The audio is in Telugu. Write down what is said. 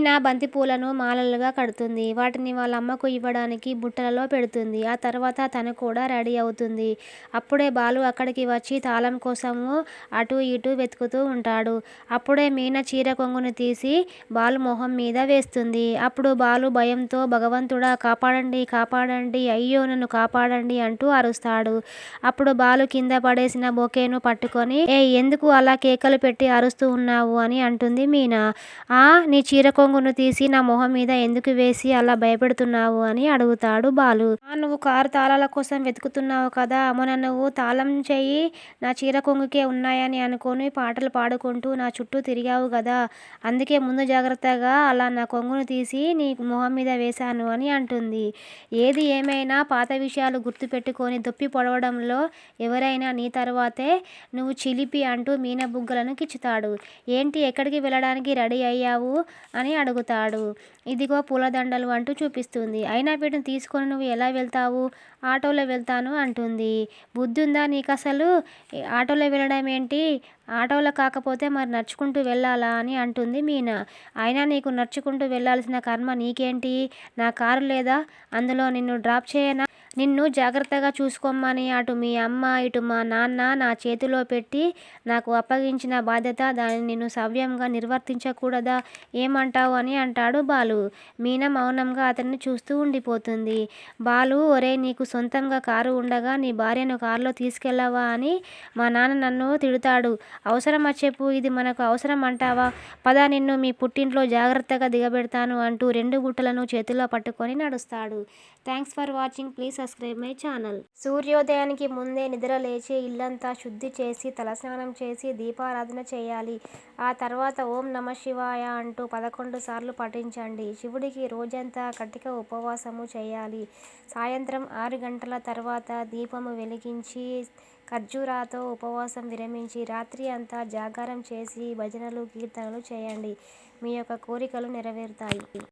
మీనా బంతిపూలను మాలలుగా కడుతుంది. వాటిని వాళ్ళ అమ్మకు ఇవ్వడానికి బుట్టలలో పెడుతుంది. ఆ తర్వాత తను కూడా రెడీ అవుతుంది. అప్పుడే బాలు అక్కడికి వచ్చి తాళం కోసము అటూ ఇటూ వెతుకుతూ ఉంటాడు. అప్పుడే మీన చీర కొంగును తీసి బాలు మొహం మీద వేస్తుంది. అప్పుడు బాలు భయంతో భగవంతుడా కాపాడండి కాపాడండి అయ్యో నన్ను కాపాడండి అంటూ అరుస్తాడు. అప్పుడు బాలు కింద పడేసిన బొకేను పట్టుకొని ఏ ఎందుకు అలా కేకలు పెట్టి అరుస్తూ ఉన్నావు అని అంటుంది మీన. ఆ నీ చీరకొంగును తీసి నా మొహం మీద ఎందుకు వేసి అలా భయపెడుతున్నావు అని అడుగుతాడు బాలు. నువ్వు కారు తాళాల కోసం వెతుకుతున్నావు కదా మొన్న నువ్వు తాళం చేయి నా చీర కొంగుకే ఉన్నాయని అనుకుని పాటలు పాడుకుంటూ నా చుట్టూ తిరిగావు కదా అందుకే ముందు జాగ్రత్తగా అలా నా కొంగును తీసి నీ మొహం మీద వేశాను అని అంటుంది. ఏది ఏమైనా పాత విషయాలు గుర్తుపెట్టుకొని దొప్పి పొడవడంలో ఎవరైనా నీ తర్వాతే నువ్వు చిలిపి అంటూ మీన బుగ్గలను కిచ్చుతాడు ఏంటి ఎక్కడికి వెళ్ళడానికి రెడీ అయ్యావు అని అడుగుతాడు. ఇదిగో పూలదండలు అంటూ చూపిస్తుంది. అయినా వీటిని తీసుకొని నువ్వు ఎలా వెళ్తావు? ఆటోలో వెళ్తాను అంటుంది. బుద్ధుందా నీకసలు? ఆటోలో వెళ్ళడం ఏంటి ఆటోలో కాకపోతే మరి నడుచుకుంటూ వెళ్ళాలా అని అంటుంది మీనా అయినా నీకు నడుచుకుంటూ వెళ్ళాల్సిన కర్మ నీకేంటి? నా కారు లేదా? అందులో నిన్ను డ్రాప్ చేయనా? నిన్ను జాగ్రత్తగా చూసుకోమని అటు మీ అమ్మ ఇటు మా నాన్న నా చేతిలో పెట్టి నాకు అప్పగించిన బాధ్యత దానిని నేను సవ్యంగా నిర్వర్తించకూడదా? ఏమంటావు అని అంటాడు బాలు. మీన మౌనంగా అతన్ని చూస్తూ ఉండిపోతుంది. బాలు ఒరే నీకు సొంతంగా కారు ఉండగా నీ భార్యను కారులో తీసుకెళ్ళవా అని మా నాన్న నన్ను తిడతాడు. అవసరమా చెప్పు ఇది మనకు అవసరం అంటావా? పదా నిన్ను మీ పుట్టింట్లో జాగ్రత్తగా దిగబెడతాను అంటూ రెండు గుట్టలను చేతిలో పట్టుకొని నడుస్తాడు. Thanks for watching please subscribe my channel. సూర్యోదయానికి ముందే నిద్ర లేచి ఇల్లంతా శుద్ధి చేసి తలస్నానం చేసి దీపారాధన చేయాలి. ఆ తర్వాత ఓం నమఃశివాయ అంటూ పదకొండు సార్లు పఠించండి. శివుడికి రోజంతా కటిక ఉపవాసము చేయాలి. సాయంత్రం ఆరు గంటల తర్వాత దీపము వెలిగించి ఖర్జూరాతో ఉపవాసం విరమించి రాత్రి అంతా జాగారం చేసి భజనలు కీర్తనలు చేయండి. మీ యొక్క కోరికలు నెరవేరుతాయి.